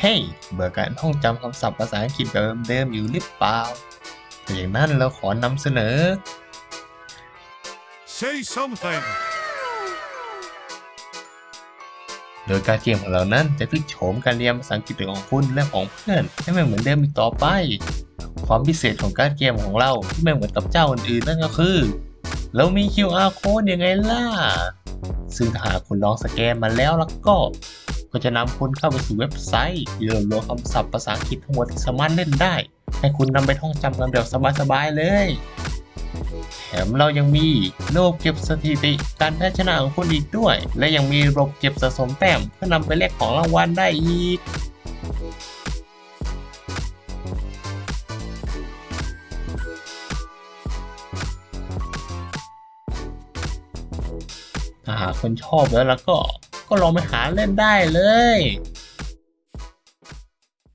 เฮ้ยเบื่อการท่องจำคำศัพท์ภาษาอังกฤษแบบเดิมๆอยู่หรือเปล่าถ้าอย่างนั้นเราขอนำเสนอ Say something. โดยการเกมของเรานั้นจะพลิกโฉมการเรียนภาษาอังกฤษของคุณและของเพื่อนให้ไม่เหมือนเดิมอีกต่อไป ความพิเศษของการเกมของเราที่ไม่เหมือนกับเจ้าอื่นๆนั่นก็คือ เรามี QR code ยังไงล่ะ ซึ่งถ้าหากคุณลองสแกนมาแล้วแล้วก็ ก็จะนำคุณเข้าไปสู่เว็บไซต์ที่รวบรวมคำศัพท์ภาษาอังกฤษทั้งหมดที่สามารถเล่นได้ ให้คุณนำไปท่องจำกันแบบสบายๆเลย แถมเรายังมีระบบเก็บสถิติการแพ้ชนะของคุณอีกด้วย และยังมีระบบเก็บสะสมแต้มเพื่อนำไปแลกของรางวัลได้อีกถ้าหากคนชอบแล้วแล้วก็ ก็ลองไปหาเล่นได้เลย